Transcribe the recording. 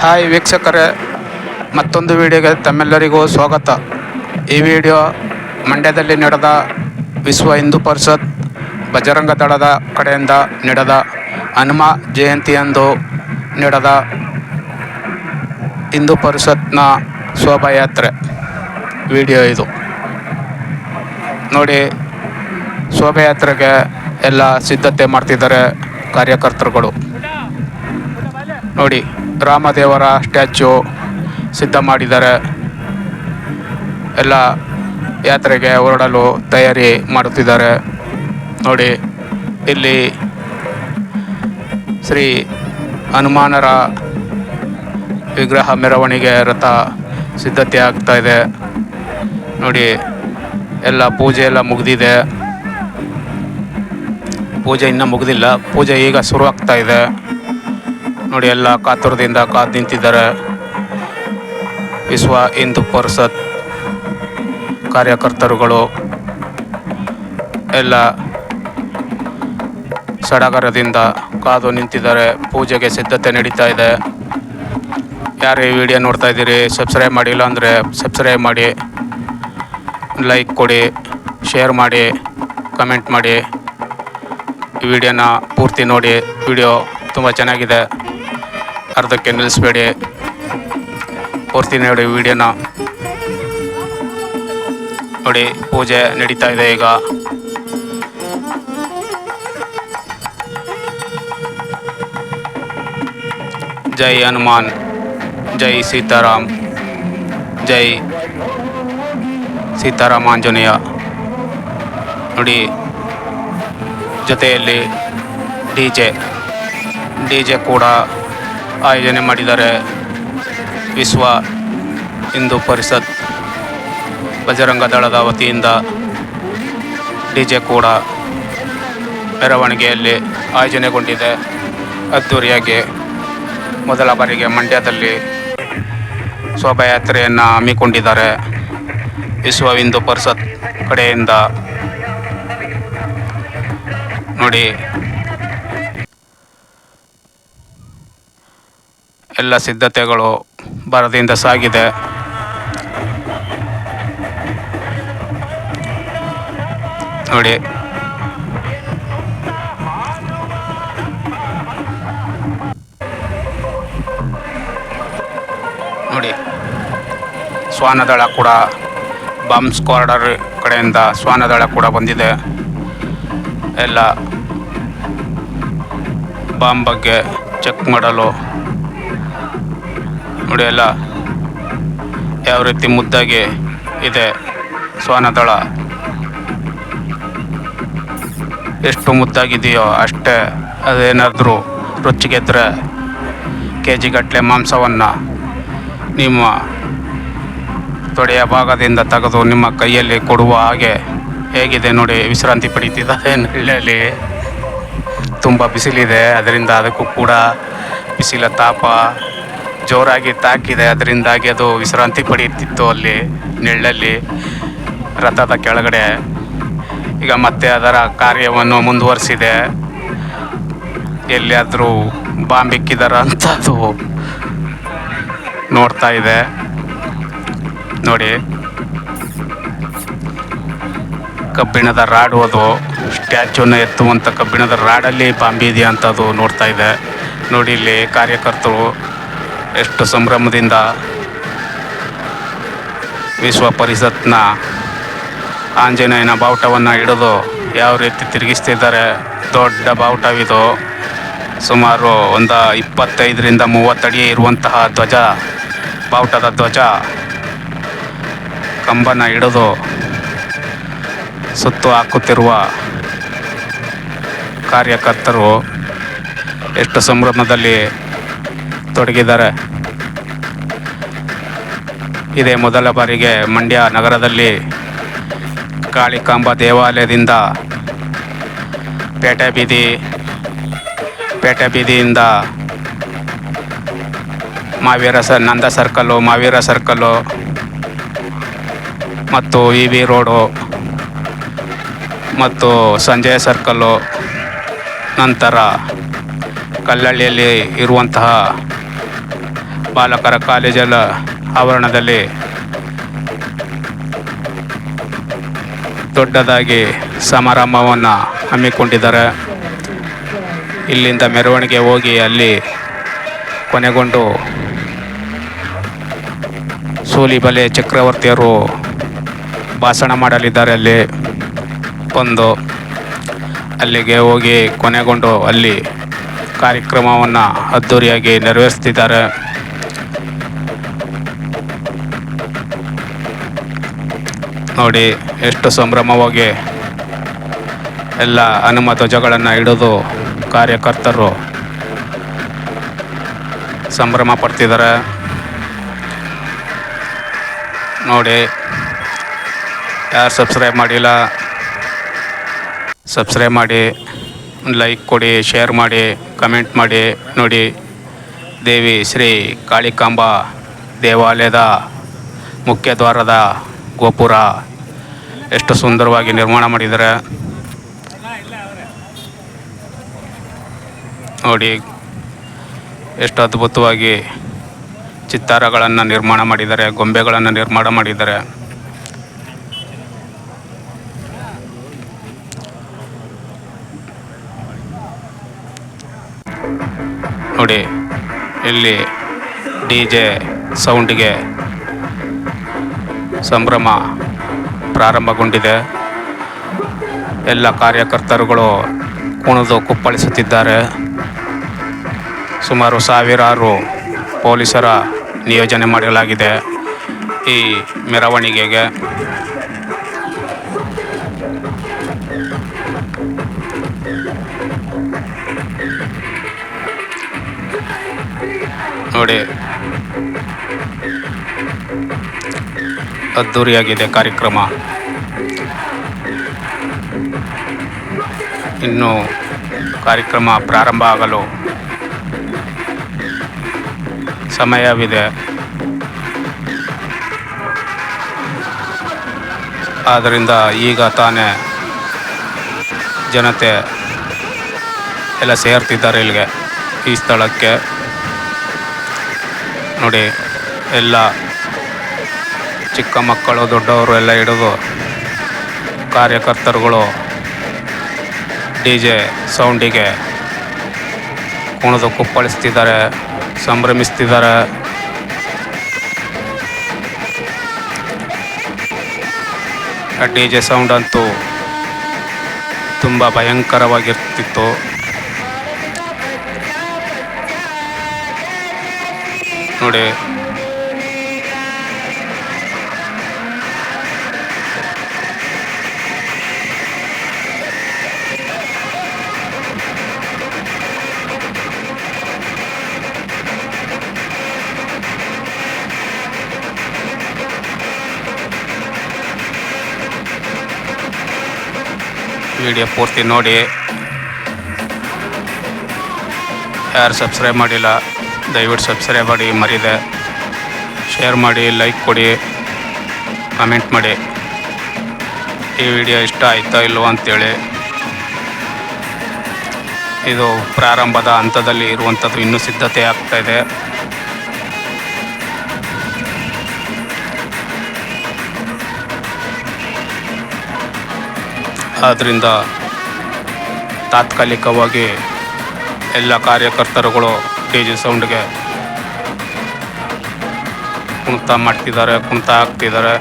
Hi ವೀಕ್ಷಕರೇ, ಮತ್ತೊಂದು ವಿಡಿಯೋಗೆ ತಮ್ಮೆಲ್ಲರಿಗೂ ಸ್ವಾಗತ. ಈ ವಿಡಿಯೋ ಮಂಡ್ಯದಲ್ಲಿ ನಡೆದ ವಿಶ್ವ ಹಿಂದೂ ಪರಿಷತ್ ಬಜರಂಗ ದಳದ ಕಡೆಯಿಂದ ನಡೆದ ಹನುಮ ಜಯಂತಿಯಂದು ನಡೆದ ಹಿಂದೂ ಪರಿಷತ್ನ ಶೋಭಾಯಾತ್ರೆ. ವಿಡಿಯೋ ಇದು. ನೋಡಿ, ಶೋಭಾಯಾತ್ರೆಗೆ ಎಲ್ಲ ಸಿದ್ಧತೆ ಮಾಡ್ತಿದ್ದಾರೆ ಕಾರ್ಯಕರ್ತರುಗಳು. ನೋಡಿ ರಾಮದೇವರ ಸ್ಟ್ಯಾಚ್ಯು ಸಿದ್ಧ ಮಾಡಿದ್ದಾರೆ. ಎಲ್ಲ ಯಾತ್ರೆಗೆ ಹೊರಡಲು ತಯಾರಿ ಮಾಡುತ್ತಿದ್ದಾರೆ. ನೋಡಿ, ಇಲ್ಲಿ ಶ್ರೀ ಹನುಮಾನರ ವಿಗ್ರಹ ಮೆರವಣಿಗೆ ರಥ ಸಿದ್ಧತೆ ಆಗ್ತಾ ಇದೆ. ನೋಡಿ, ಎಲ್ಲ ಪೂಜೆ ಎಲ್ಲ ಮುಗಿದಿದೆ. ಪೂಜೆ ಇನ್ನೂ ಮುಗಿದಿಲ್ಲ. ಪೂಜೆ ಈಗ ಶುರು ಆಗ್ತಾ ಇದೆ. ನೋಡಿ ಎಲ್ಲ ಕಾತುರದಿಂದ ಕಾದು ನಿಂತಿದ್ದಾರೆ. ವಿಶ್ವ ಹಿಂದೂ ಪರಿಷತ್ ಕಾರ್ಯಕರ್ತರುಗಳು ಎಲ್ಲ ಸಡಗರದಿಂದ ಕಾದು ನಿಂತಿದ್ದಾರೆ. ಪೂಜೆಗೆ ಸಿದ್ಧತೆ ನಡೀತಾ ಇದೆ. ಯಾರು ಈ ವಿಡಿಯೋ ನೋಡ್ತಾ ಇದ್ದೀರಿ ಸಬ್ಸ್ಕ್ರೈಬ್ ಮಾಡಿಲ್ಲ ಅಂದರೆ ಸಬ್ಸ್ಕ್ರೈಬ್ ಮಾಡಿ ಲೈಕ್ ಕೊಡಿ ಶೇರ್ ಮಾಡಿ ಕಮೆಂಟ್ ಮಾಡಿ. ಈ ವಿಡಿಯೋನ ಪೂರ್ತಿ ನೋಡಿ, ವಿಡಿಯೋ ತುಂಬ ಚೆನ್ನಾಗಿದೆ. ಅರ್ಧಕ್ಕೆ ನಿಲ್ಲಿಸ್ಬೇಡಿ. ಪೂರ್ತಿ ನೋಡಿ ವಿಡಿಯೋನ. ನೋಡಿ, ಪೂಜೆ ನಡೀತಾ ಇದೆ ಈಗ. ಜೈ ಹನುಮಾನ್, ಜೈ ಸೀತಾರಾಮ್, ಜೈ ಸೀತಾರಾಮ ಆಂಜನೇಯ ನೋಡಿ, ಜೊತೆಯಲ್ಲಿ ಡಿ ಜೆ ಡಿ ಜೆ ಕೂಡ ಆಯೋಜನೆ ಮಾಡಿದ್ದಾರೆ ವಿಶ್ವ ಹಿಂದೂ ಪರಿಷತ್ ಬಜರಂಗ ದಳದ ವತಿಯಿಂದ ಡಿ ಜೆ ಕೂಡ ಮೆರವಣಿಗೆಯಲ್ಲಿ ಆಯೋಜನೆಗೊಂಡಿದೆ. ಅದ್ದೂರಿಯಾಗಿ ಮೊದಲ ಬಾರಿಗೆ ಮಂಡ್ಯದಲ್ಲಿ ಶೋಭಾಯಾತ್ರೆಯನ್ನು ಹಮ್ಮಿಕೊಂಡಿದ್ದಾರೆ ವಿಶ್ವ ಹಿಂದೂ ಪರಿಷತ್ ಕಡೆಯಿಂದ. ನೋಡಿ ಎಲ್ಲ ಸಿದ್ಧತೆಗಳು ಭರದಿಂದ ಸಾಗಿದೆ. ನೋಡಿ. ನೋಡಿ. ಶ್ವಾನದಳ ಕೂಡ ಬಾಂಬ್ ಸ್ಕ್ವಾಡರ್ ಕಡೆಯಿಂದ ಶ್ವಾನದಳ ಕೂಡ ಬಂದಿದೆ. ಎಲ್ಲ ಬಾಂಬ್ ಬಗ್ಗೆ ಚೆಕ್ ಮಾಡಲು ನೋಡಿ ಎಲ್ಲ ಯಾವ ರೀತಿ ಮುದ್ದಾಗಿ ಇದೆ ಶ್ವಾನದಳ ಎಷ್ಟು ಮುದ್ದಾಗಿದೆಯೋ ಅಷ್ಟೇ ಅದೇನಾದರೂ ರುಚಿಗೆದ್ರೆ ಕೆ ಜಿಗಟ್ಟಲೆ ಮಾಂಸವನ್ನು ನಿಮ್ಮ ತೊಡೆಯ ಭಾಗದಿಂದ ತೆಗೆದು ನಿಮ್ಮ ಕೈಯಲ್ಲಿ ಕೊಡುವ ಹಾಗೆ ಹೇಗಿದೆ ನೋಡಿ, ವಿಶ್ರಾಂತಿ ಪಡೀತಿದ್ದಾರೆ ಹಳ್ಳಿಯಲ್ಲಿ ತುಂಬ ಬಿಸಿಲಿದೆ, ಅದರಿಂದ ಅದಕ್ಕೂ ಕೂಡ ಬಿಸಿಲ ತಾಪ. ಜೋರಾಗಿ ತಾಕಿದೆ. ಅದರಿಂದಾಗಿ ಅದು ವಿಶ್ರಾಂತಿ ಪಡೆಯುತ್ತಿತ್ತು ಅಲ್ಲಿ, ನೆಳ್ಳಲ್ಲಿ, ರಥದ ಕೆಳಗಡೆ. ಈಗ ಮತ್ತೆ ಅದರ ಕಾರ್ಯವನ್ನು ಮುಂದುವರಿಸಿದೆ. ಎಲ್ಲಿಯಾದರೂ ಬಾಂಬಿಕ್ಕಿದಾರ ಅಂತ ಅದು ನೋಡ್ತಾ ಇದೆ. ನೋಡಿ. ಕಬ್ಬಿಣದ ರಾಡ್ ಅದು. ಸ್ಟ್ಯಾಚ್ಯೂನ ಎತ್ತುವಂಥ ಕಬ್ಬಿಣದ ರಾಡಲ್ಲಿ ಬಾಂಬಿ ಇದೆಯಾ ಅಂತ ಅದು ನೋಡ್ತಾ ಇದೆ. ನೋಡಿ ಇಲ್ಲಿ ಕಾರ್ಯಕರ್ತರು. ಎಷ್ಟು ಸಂಭ್ರಮದಿಂದ ವಿಶ್ವ ಪರಿಷತ್ನ ಆಂಜನೇಯನ ಬಾವುಟವನ್ನು ಹಿಡಿದು ಯಾವ ರೀತಿ ತಿರುಗಿಸ್ತಿದ್ದಾರೆ, ದೊಡ್ಡ ಬಾವುಟವಿದು. ಸುಮಾರು ಒಂದು ಇಪ್ಪತ್ತೈದರಿಂದ ಮೂವತ್ತಡಿ ಇರುವಂತಹ ಧ್ವಜ, ಬಾವುಟದ ಧ್ವಜ ಕಂಬನ ಹಿಡಿದು ಸುತ್ತು ಹಾಕುತ್ತಿರುವ ಕಾರ್ಯಕರ್ತರು ಎಷ್ಟು ಸಂಭ್ರಮದಲ್ಲಿ ತೊಡಗಿದ್ದಾರೆ. ಇದೇ ಮೊದಲ ಬಾರಿಗೆ ಮಂಡ್ಯ ನಗರದಲ್ಲಿ ಕಾಳಿಕಾಂಬ ದೇವಾಲಯದಿಂದ ಪೇಟೆ ಬೀದಿ, ಪೇಟೆ ಬೀದಿಯಿಂದ ಮಾವೀರ ಸ, ನಂದ ಸರ್ಕಲ್ಲು ಮಾವೀರ ಸರ್ಕಲ್ಲು ಮತ್ತು ಇ ವಿ ರೋಡು ಮತ್ತು ಸಂಜಯ ಸರ್ಕಲ್ಲು ನಂತರ ಕಲ್ಲಳ್ಳಿಯಲ್ಲಿ ಇರುವಂತಹ ಬಾಲಕರ ಕಾಲೇಜಲ್ಲ ಆವರಣದಲ್ಲಿ ದೊಡ್ಡದಾಗಿ ಸಮಾರಂಭವನ್ನು ಹಮ್ಮಿಕೊಂಡಿದ್ದಾರೆ. ಇಲ್ಲಿಂದ ಮೆರವಣಿಗೆ ಹೋಗಿ ಅಲ್ಲಿ ಕೊನೆಗೊಂಡು ಸೂಲಿಬಲೆ ಚಕ್ರವರ್ತಿಯರು ಭಾಷಣ ಮಾಡಲಿದ್ದಾರೆ ಅಲ್ಲಿ. ಬಂದು ಅಲ್ಲಿಗೆ ಹೋಗಿ ಕೊನೆಗೊಂಡು ಅಲ್ಲಿ ಕಾರ್ಯಕ್ರಮವನ್ನು ಅದ್ಧೂರಿಯಾಗಿ ನೆರವೇರಿಸ್ತಿದ್ದಾರೆ. ನೋಡಿ ಎಷ್ಟು ಸಂಭ್ರಮವಾಗಿ ಎಲ್ಲ ಹನುಮ ಧ್ವಜಗಳನ್ನು ಹಿಡಿದು ಕಾರ್ಯಕರ್ತರು ಸಂಭ್ರಮ ಪಡ್ತಿದ್ದಾರೆ. ನೋಡಿ, ಯಾರು ಸಬ್ಸ್ಕ್ರೈಬ್ ಮಾಡಿಲ್ಲ ಸಬ್ಸ್ಕ್ರೈಬ್ ಮಾಡಿ ಲೈಕ್ ಕೊಡಿ ಶೇರ್ ಮಾಡಿ ಕಮೆಂಟ್ ಮಾಡಿ. ನೋಡಿ, ದೇವಿ ಶ್ರೀ ಕಾಳಿಕಾಂಬ ದೇವಾಲಯದ ಮುಖ್ಯ ದ್ವಾರದ ಗೋಪುರ ಎಷ್ಟು ಸುಂದರವಾಗಿ ನಿರ್ಮಾಣ ಮಾಡಿದ್ದಾರೆ. ನೋಡಿ, ಎಷ್ಟು ಅದ್ಭುತವಾಗಿ ಚಿತ್ತಾರಗಳನ್ನು ನಿರ್ಮಾಣ ಮಾಡಿದ್ದಾರೆ, ಗೊಂಬೆಗಳನ್ನು ನಿರ್ಮಾಣ ಮಾಡಿದ್ದಾರೆ. ನೋಡಿ, ಇಲ್ಲಿ ಡಿ ಜೆ ಸೌಂಡಿಗೆ ಸಂಭ್ರಮ ಪ್ರಾರಂಭಗೊಂಡಿದೆ. ಎಲ್ಲ ಕಾರ್ಯಕರ್ತರುಗಳು ಕುಣಿದು ಕುಪ್ಪಳಿಸುತ್ತಿದ್ದಾರೆ. ಸುಮಾರು ಸಾವಿರಾರು ಪೊಲೀಸರ ನಿಯೋಜನೆ ಮಾಡಲಾಗಿದೆ ಈ ಮೆರವಣಿಗೆಗೆ. ನೋಡಿ ಅದ್ಧೂರಿಯಾಗಿದೆ ಕಾರ್ಯಕ್ರಮ. ಇನ್ನು ಕಾರ್ಯಕ್ರಮ ಪ್ರಾರಂಭ ಆಗಲು ಸಮಯವಿದೆ. ಆದ್ದರಿಂದ ಈಗ ತಾನೇ ಜನತೆ ಎಲ್ಲ ಸೇರ್ತಿದ್ದಾರೆ ಇಲ್ಲಿಗೆ ಈ ಸ್ಥಳಕ್ಕೆ. ನೋಡಿ, ಎಲ್ಲ ಚಿಕ್ಕ ಮಕ್ಕಳು, ದೊಡ್ಡವರು ಎಲ್ಲ ಹಿಡಿದು ಕಾರ್ಯಕರ್ತರುಗಳು, ಡಿ ಜೆ ಸೌಂಡಿಗೆ ಕುಣಿದು ಕುಪ್ಪಳಿಸ್ತಿದ್ದಾರೆ, ಸಂಭ್ರಮಿಸ್ತಿದ್ದಾರೆ. ಡಿ ಜೆ ಸೌಂಡ್ ಅಂತೂ ತುಂಬ ಭಯಂಕರವಾಗಿರ್ತಿತ್ತು. ನೋಡಿ ವಿಡಿಯೋ ಪೂರ್ತಿ ನೋಡಿ. ಯಾರು ಸಬ್ಸ್ಕ್ರೈಬ್ ಮಾಡಿಲ್ಲ, ದಯವಿಟ್ಟು ಸಬ್ಸ್ಕ್ರೈಬ್ ಮಾಡಿ, ಮರಿದೆ. ಶೇರ್ ಮಾಡಿ ಲೈಕ್ ಕೊಡಿ ಕಮೆಂಟ್ ಮಾಡಿ. ಈ ವಿಡಿಯೋ ಇಷ್ಟ ಆಯ್ತಾ ಇಲ್ವೋ ಅಂತೇಳಿ. ಇದು ಪ್ರಾರಂಭದ ಹಂತದಲ್ಲಿ ಇರುವಂಥದ್ದು ಇನ್ನೂ ಸಿದ್ಧತೆ ಆಗ್ತಾ ಆದ್ದರಿಂದ ತಾತ್ಕಾಲಿಕವಾಗಿ ಎಲ್ಲ ಕಾರ್ಯಕರ್ತರುಗಳು ಡಿ ಜಿ ಸೌಂಡ್ಗೆ ಕುಣಿತ ಮಾಡ್ತಿದ್ದಾರೆ ಕುಣಿತ ಹಾಕ್ತಿದ್ದಾರೆ